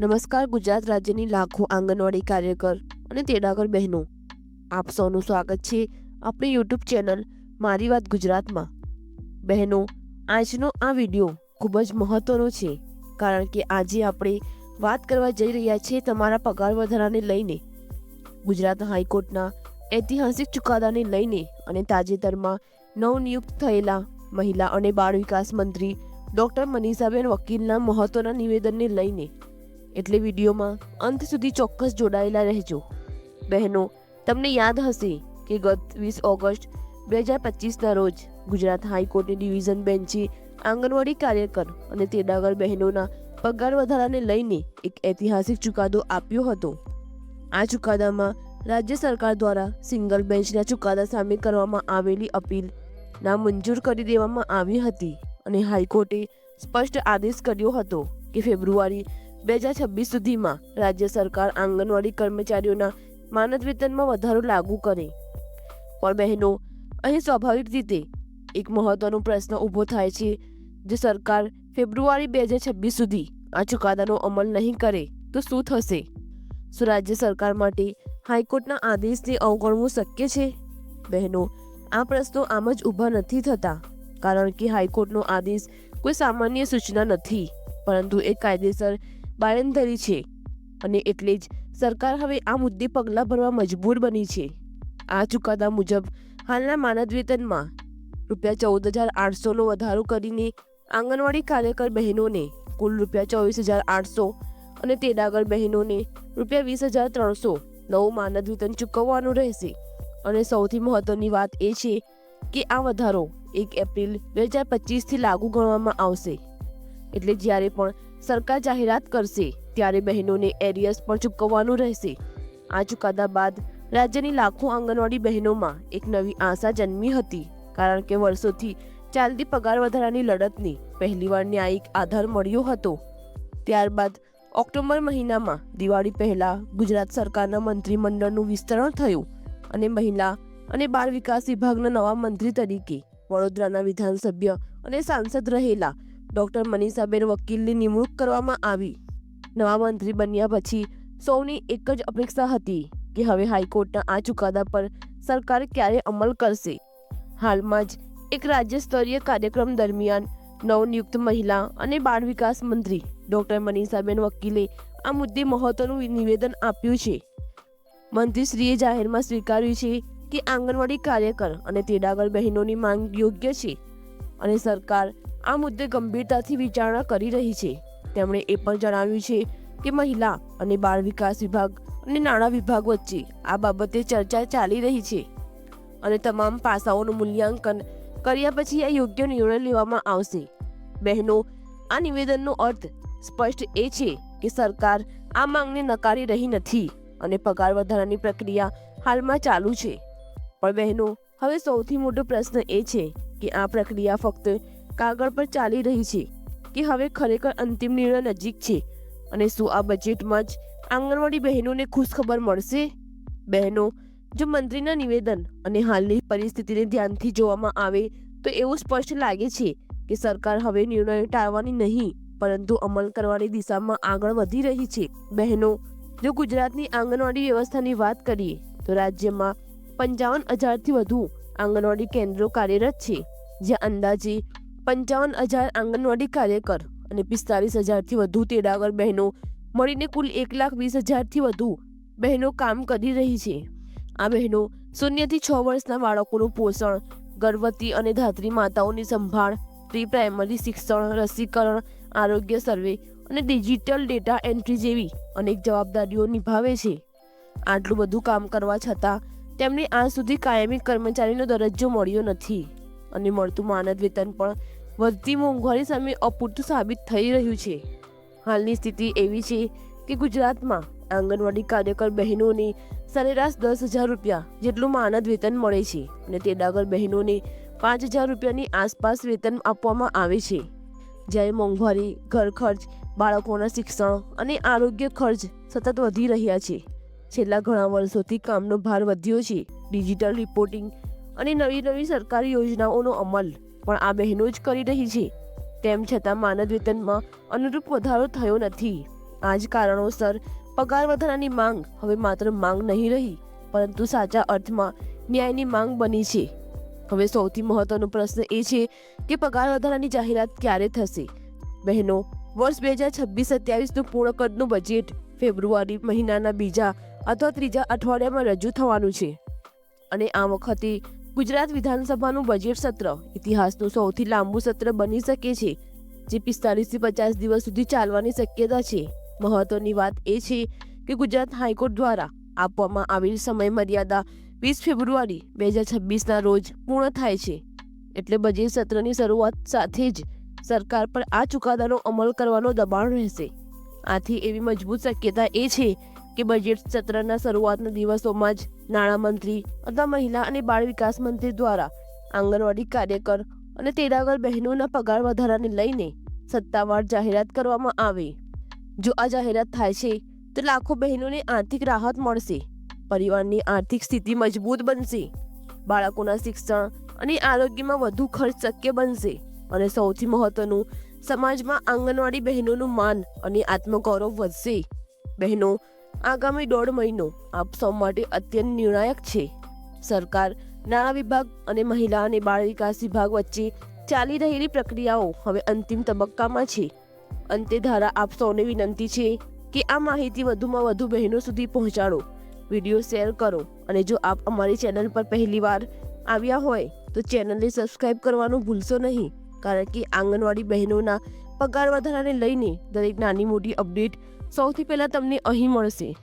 નમસ્કાર, ગુજરાત રાજ્યની લાખો આંગણવાડી કાર્યકર અને તેડાગર બહેનો. આપ સૌનું સ્વાગત છે આપણી યુટ્યુબ ચેનલ મારી વાત ગુજરાતમાં. બહેનો, આજનો આ વીડિયો ખૂબ જ મહત્વનો છે, કારણ કે આજે આપણે વાત કરવા જઈ રહ્યા છીએ તમારા પગાર વધારાને લઈને. ગુજરાત હાઈકોર્ટના ઐતિહાસિક ચુકાદાને લઈને અને તાજેતરમાં નવનિયુક્ત થયેલા મહિલા અને બાળ વિકાસ મંત્રી ડૉક્ટર મનીષાબેન વકીલના મહત્વના નિવેદનને લઈને. એટલે વિડીયોમાં અંત સુધી ચોક્કસ જોડાયેલા રહેજો. બહેનો, તમને યાદ હશે કે ગત વીસ ઓગસ્ટ બે હજાર પચીસના રોજ ગુજરાત હાઈકોર્ટની ડિવિઝન બેન્ચે આંગણવાડી કાર્યકર અને તેડાગર બહેનોના પગાર વધારાને લઈને એક ઐતિહાસિક ચુકાદો આપ્યો હતો. આ ચુકાદામાં રાજ્ય સરકાર દ્વારા સિંગલ બેન્ચના ચુકાદા સામે કરવામાં આવેલી અપીલ નામંજૂર કરી દેવામાં આવી હતી અને હાઈકોર્ટે સ્પષ્ટ આદેશ કર્યો હતો કે ફેબ્રુઆરી બે હજાર છવ્વીસ સુધીમાં રાજ્ય સરકાર આંગણવાડી કર્મચારીઓના માનદ વેતનમાં વધારો લાગુ કરે. પણ બહેનો, અહીં સ્વાભાવિક રીતે એક મહત્વનો પ્રશ્ન ઊભો થાય છે જો સરકાર ફેબ્રુઆરી બે હજાર છવ્વીસ સુધી આ ચુકાદાનો અમલ નહીં કરે તો શું થશે? શું રાજ્ય સરકાર માટે હાઈકોર્ટના આદેશને અવગણવું શક્ય છે? બહેનો, આ પ્રશ્નો આમ જ ઊભા નથી થતા, કારણ કે હાઈકોર્ટનો આદેશ કોઈ સામાન્ય સૂચના નથી, પરંતુ એક કાયદેસર બાયંધરી છે અને એટલે જ સરકાર હવે આ મુદ્દે પગલાં ભરવા મજબૂર બની છે. આ ચુકાદા મુજબ હાલના માનદ વેતનમાં રૂપિયા ચૌદ હજાર આઠસોનો વધારો કરીને આંગણવાડી કાર્યકર બહેનોને કુલ રૂપિયા ચોવીસ હજાર આઠસો અને તેડાગર બહેનોને રૂપિયા વીસ હજાર ત્રણસો નવું માનદ વેતન ચૂકવવાનું રહેશે. અને સૌથી મહત્વની વાત એ છે કે આ વધારો એક એપ્રિલ બે હજાર પચીસથી લાગુ ગણવામાં આવશે. એટલે જ્યારે પણ સરકાર જાહેરાત કરશે, ત્યારે બહેનોને એરિયસ પણ ચૂકવવાનું રહેશે. આ ચુકાદા બાદ રાજ્યની લાખો આંગણવાડી બહેનોમાં એક નવી આશા જન્મી હતી, કારણ કે વર્ષોથી ચાલતી પગાર વધારાની લડતની પહેલીવાર ન્યાયિક આધાર મળ્યો હતો. ત્યારબાદ ઓક્ટોબર મહિનામાં દિવાળી પહેલા ગુજરાત સરકારના મંત્રીમંડળનું વિસ્તરણ થયું અને મહિલા અને બાળ વિકાસ વિભાગના નવા મંત્રી તરીકે વડોદરાના વિધાનસભ્ય અને સાંસદ રહેલા ડોક્ટર મનીષાબેન વકીલની નિમણૂક કરવામાં આવી. નવા મંત્રી બન્યા પછી સૌની એક જ અપેક્ષા હતી કે હવે હાઈકોર્ટના આ ચુકાદા પર સરકાર ક્યારે અમલ કરશે. હાલમાં જ એક રાજ્ય સ્તરીય કાર્યક્રમ દરમિયાન નવનિયુક્ત મહિલા અને બાળ વિકાસ મંત્રી ડોક્ટર મનીષાબેન વકીલે આ મુદ્દે મહત્વનું નિવેદન આપ્યું છે. મંત્રીશ્રીએ જાહેરમાં સ્વીકાર્યું છે કે આંગણવાડી કાર્યકર અને તેડાગર બહેનોની માંગ યોગ્ય છે અને સરકાર આ મુદ્દે ગંભીરતાથી વિચારણા કરી રહી છે. તેમણે એ પણ જણાવ્યું છે કે મહિલા અને બાળ વિકાસ વિભાગ અને નાણાં વિભાગ વચ્ચે આ બાબતે ચર્ચા ચાલી રહી છે અને તમામ પાસાઓનું મૂલ્યાંકન કર્યા પછી આ યોગ્ય નિર્ણય લેવામાં આવશે. બહેનો, આ નિવેદનનો અર્થ સ્પષ્ટ એ છે કે સરકાર આ માંગને નકારી રહી નથી અને પગાર વધારાની પ્રક્રિયા હાલમાં ચાલુ છે. પણ બહેનો, હવે સૌથી મોટો પ્રશ્ન એ છે કે આ પ્રક્રિયા ફક્ત કાગળ પર ચાલી રહી છે કે હવે ખરેખર અંતિમ નિર્ણય નજીક છે. અને શું આ બજેટમાં જ આંગણવાડી બહેનોને ખુશ ખબર મળશે? બહેનો, જો મંત્રીના નિવેદન અને હાલની પરિસ્થિતિને ધ્યાનથી જોવામાં આવે તો એવું સ્પષ્ટ લાગે છે કે સરકાર હવે નિર્ણય ટાળવાની નહીં, પરંતુ અમલ કરવાની દિશામાં આગળ વધી રહી છે. બહેનો, જો ગુજરાતની આંગણવાડી વ્યવસ્થાની વાત કરીએ તો રાજ્યમાં પંચાવન હજારથી વધુ આંગણવાડી કેન્દ્રો કાર્યરત છે, જ્યાં અંદાજે પંચાવન હજાર આંગણવાડી કાર્યકર અને પિસ્તાલીસ હજારથી વધુ તેડાગર બહેનો મળીને કુલ એક લાખ વીસ હજારથી વધુ બહેનો કામ કરી રહી છે. આ બહેનો શૂન્યથી છ વર્ષના બાળકોનું પોષણ, ગર્ભવતી અને ધાત્રી માતાઓની સંભાળ, પ્રી પ્રાઇમરી શિક્ષણ, રસીકરણ, આરોગ્ય સર્વે અને ડિજિટલ ડેટા એન્ટ્રી જેવી અનેક જવાબદારીઓ નિભાવે છે. આટલું બધું કામ કરવા છતાં તેમને આજ સુધી કાયમી કર્મચારીનો દરજ્જો મળ્યો નથી અને મળતું માનદ વેતન પણ વધતી મોંઘવારી સામે અપૂરતું સાબિત થઈ રહ્યું છે. હાલની સ્થિતિ એવી છે કે ગુજરાતમાં આંગણવાડી કાર્યકર બહેનોને સરેરાશ દસ હજાર રૂપિયા જેટલું માનદ વેતન મળે છે અને તેડાગર બહેનોને પાંચ હજાર રૂપિયાની આસપાસ વેતન આપવામાં આવે છે. જ્યારે મોંઘવારી, ઘર ખર્ચ, બાળકોના શિક્ષણ અને આરોગ્ય ખર્ચ સતત વધી રહ્યા છે. છેલ્લા ઘણા વર્ષોથી કામનો ભાર વધ્યો છે. ડિજિટલ રિપોર્ટિંગ અને નવી નવી સરકારી યોજનાઓનો અમલ પણ આ બહેનો જ કરી રહી છે. તેમ છતાં માનદ વેતનમાં અનુરૂપ વધારો થયો નથી. આ જ કારણોસર પગાર વધારાની માંગ હવે માત્ર માંગ નહીં રહી, પરંતુ સાચા અર્થમાં ન્યાયની માંગ બની છે. હવે સૌથી મહત્વનો પ્રશ્ન એ છે કે પગાર વધારાની જાહેરાત ક્યારે થશે? બહેનો, વર્ષ બે હજાર છવ્વીસ સત્યાવીસનું પૂર્ણ કદનું બજેટ ફેબ્રુઆરી મહિનાના બીજા અથવા ત્રીજા અઠવાડિયામાં રજૂ થવાનું છે. અને આ વખતે ગુજરાત વિધાનસભાનું બજેટ સત્ર ઇતિહાસનું સૌથી લાંબુ સત્ર બની શકે છે, જે પિસ્તાલીસથી પચાસ દિવસ સુધી ચાલવાની શક્યતા છે. મહત્વની વાત એ છે કે ગુજરાત હાઈકોર્ટ દ્વારા આપવામાં આવેલ સમય મર્યાદા વીસ ફેબ્રુઆરી બે હજાર છવ્વીસના રોજ પૂર્ણ થાય છે. એટલે બજેટ સત્રની શરૂઆત સાથે જ સરકાર પર આ ચુકાદાનો અમલ કરવાનો દબાણ રહેશે. આથી એવી મજબૂત શક્યતા એ છે કે બજેટ સત્રના શરૂઆતના દિવસોમાં જ નાણામંત્રી અથવા મહિલા અને બાળ વિકાસ મંત્રી દ્વારા આંગણવાડી કાર્યકર અને તેડાગર બહેનોના પગાર વધારાને લઈને સત્તાવાર જાહેરાત કરવામાં આવે. જો આ જાહેરાત થાય છે, તો લાખો બહેનોને આર્થિક રાહત મળશે, પરિવારની આર્થિક સ્થિતિ મજબૂત બનશે, બાળકોના શિક્ષણ અને આરોગ્યમાં વધુ ખર્ચ શક્ય બનશે અને સૌથી મહત્વનું, સમાજમાં આંગણવાડી બહેનોનું માન અને આત્મગૌરવ વધશે. બહેનો આગામી દોઢ મહિનો આપ સૌ માટે અત્યંત નિર્ણાયક છે. સરકાર, નાણાં વિભાગ અને મહિલા અને બાળ વિકાસ વિભાગ વચ્ચે ચાલી રહેલી પ્રક્રિયાઓ હવે અંતિમ તબક્કામાં છે. અંતે ધારા આપ સૌને વિનંતી છે કે આ માહિતી વધુમાં વધુ બહેનો સુધી પહોંચાડો. વીડિયો શેર કરો અને જો આપ અમારી ચેનલ પર પહેલીવાર આવ્યા હોય તો ચેનલને સબસ્ક્રાઇબ કરવાનું ભૂલશો નહીં, કારણ કે આંગણવાડી બહેનોના પગાર વધારાને લઈને દરેક નાની મોટી અપડેટ સૌથી પહેલાં તમને અહીં મળશે.